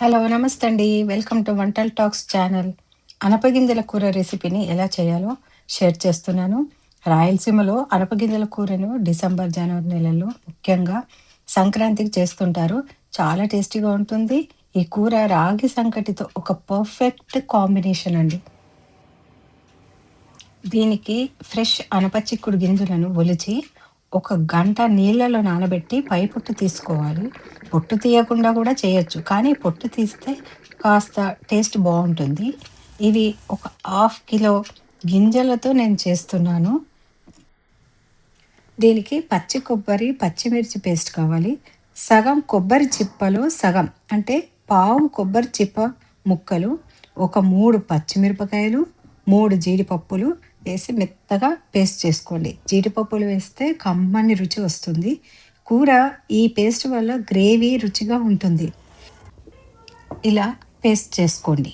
Hello నమస్తే అండి welcome to Vantal talks channel. అనపగింజల కూర రెసిపీని ఎలా చేయాలో షేర్ చేస్తున్నాను. రాయలసీమలో అనపగింజల కూరను డిసెంబర్ జనవరి నెలల్లో ముఖ్యంగా సంక్రాంతికి చేస్తుంటారు. చాలా టేస్టీగా ఉంటుంది. ఈ కూర రాగి సంకటితో ఒక పర్ఫెక్ట్ కాంబినేషన్ అండి. దీనికి ఫ్రెష్ అనపచిక్కుడు గింజలను ఒలిచి ఒక గంట నీళ్ళలో నానబెట్టి పై పొట్టు తీసుకోవాలి. పొట్టు తీయకుండా కూడా చేయొచ్చు. కానీ పొట్టు తీస్తే కాస్త టేస్ట్ బాగుంటుంది. ఇవి ఒక హాఫ్ కిలో గింజలతో నేను చేస్తున్నాను. దీనికి పచ్చి కొబ్బరి పచ్చిమిర్చి పేస్ట్ కావాలి. సగం కొబ్బరి చిప్పలు సగం అంటే పావు కొబ్బరి చిప్ప ముక్కలు ఒక మూడు పచ్చిమిరపకాయలు మూడు జీడిపప్పులు వేసి మెత్తగా పేస్ట్ చేసుకోండి. జీడిపప్పులు వేస్తే కమ్మని రుచి వస్తుంది. కూర ఈ పేస్ట్ వల్ల గ్రేవీ రుచిగా ఉంటుంది. ఇలా పేస్ట్ చేసుకోండి.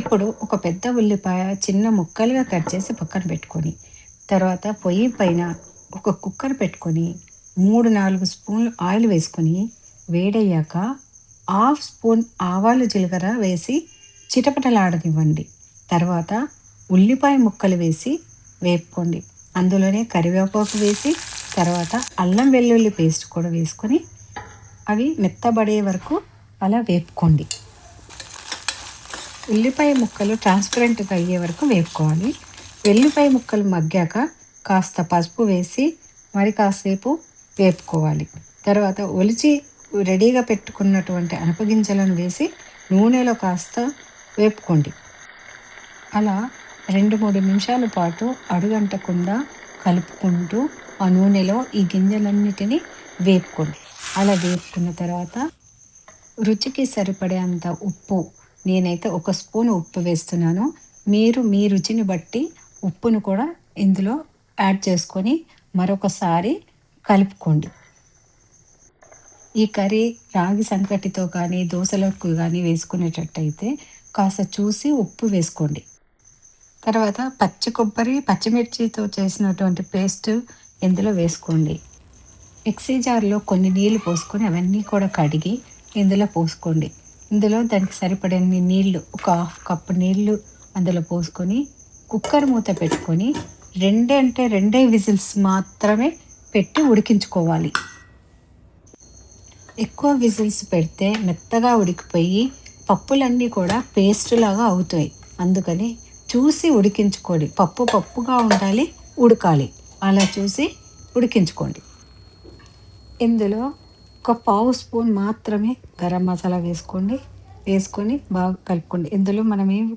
ఇప్పుడు ఒక పెద్ద ఉల్లిపాయ చిన్న ముక్కలుగా కట్ చేసి పక్కన పెట్టుకొని తర్వాత పొయ్యి పైన ఒక కుక్కర్ పెట్టుకొని మూడు నాలుగు స్పూన్లు ఆయిల్ వేసుకొని వేడయ్యాక హాఫ్ స్పూన్ ఆవాలు జీలకర్ర వేసి చిటపటలాడనివ్వండి. తర్వాత ఉల్లిపాయ ముక్కలు వేసి వేపుకోండి. అందులోనే కరివేపాకు వేసి తర్వాత అల్లం వెల్లుల్లి పేస్ట్ కూడా వేసుకొని అవి మెత్తబడే వరకు అలా వేపుకోండి. ఉల్లిపాయ ముక్కలు ట్రాన్స్పరెంట్గా అయ్యే వరకు వేపుకోవాలి. వెల్లిపాయ ముక్కలు మగ్గాక కాస్త పసుపు వేసి మరి కాసేపు వేపుకోవాలి. తర్వాత ఒలిచి రెడీగా పెట్టుకున్నటువంటి అనపగింజలను వేసి నూనెలో కాస్త వేపుకోండి. అలా రెండు మూడు నిమిషాల పాటు అడుగంటకుండా కలుపుకుంటూ ఆ నూనెలో ఈ గింజలన్నిటినీ వేపుకోండి. అలా వేపుకున్న తర్వాత రుచికి సరిపడే అంత ఉప్పు నేనైతే ఒక స్పూన్ ఉప్పు వేస్తున్నాను. మీరు మీ రుచిని బట్టి ఉప్పును కూడా ఇందులో యాడ్ చేసుకొని మరొకసారి కలుపుకోండి. ఈ కర్రీ రాగి సంకటితో కానీ దోశలకు కానీ వేసుకునేటట్టయితే కాస్త చూసి ఉప్పు వేసుకోండి. తర్వాత పచ్చి కొబ్బరి పచ్చిమిర్చితో చేసినటువంటి పేస్ట్ ఇందులో వేసుకోండి. మిక్సీ జార్లో కొన్ని నీళ్ళు పోసుకొని అవన్నీ కూడా కడిగి ఇందులో పోసుకోండి. ఇందులో దానికి సరిపడని నీళ్ళు ఒక హాఫ్ కప్ నీళ్ళు అందులో పోసుకొని కుక్కర్ మూత పెట్టుకొని రెండే అంటే రెండే విజిల్స్ మాత్రమే పెట్టి ఉడికించుకోవాలి. ఎక్కువ విజిల్స్ పెడితే మెత్తగా ఉడికిపోయి పప్పులన్నీ కూడా పేస్ట్ లాగా అవుతాయి. అందుకని చూసి ఉడికించుకోండి. పప్పు పప్పుగా ఉండాలి ఉడకాలి. అలా చూసి ఉడికించుకోండి. ఇందులో ఒక పావు స్పూన్ మాత్రమే గరం మసాలా వేసుకోండి. వేసుకొని బాగా కలుపుకోండి. ఇందులో మనం ఏం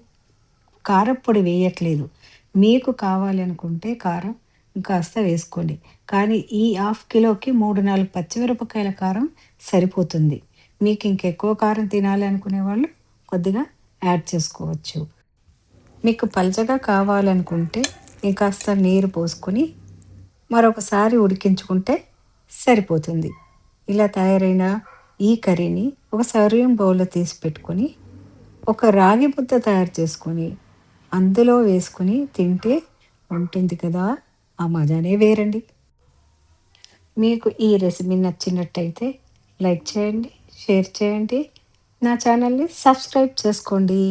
కారప్పొడి వేయట్లేదు. మీకు కావాలి అనుకుంటే కారం కాస్త వేసుకోండి. కానీ ఈ హాఫ్ కిలోకి మూడు నాలుగు పచ్చిమిరపకాయల కారం సరిపోతుంది. మీకు ఇంకెక్కువ కారం తినాలి అనుకునే వాళ్ళు కొద్దిగా యాడ్ చేసుకోవచ్చు. మీకు పలచగా కావాలనుకుంటే ఇంకాస్త నీరు పోసుకొని మరొకసారి ఉడికించుకుంటే సరిపోతుంది. ఇలా తయారైన ఈ కర్రీని ఒక సర్వింగ్ బౌల్లో తీసి పెట్టుకొని ఒక రాగి ముద్ద తయారు చేసుకొని అందులో వేసుకొని తింటే ఉంటుంది కదా ఆ మజానే వేరండి. మీకు ఈ రెసిపీ నచ్చినట్టయితే లైక్ చేయండి షేర్ చేయండి. నా ఛానల్ని సబ్స్క్రైబ్ చేసుకోండి.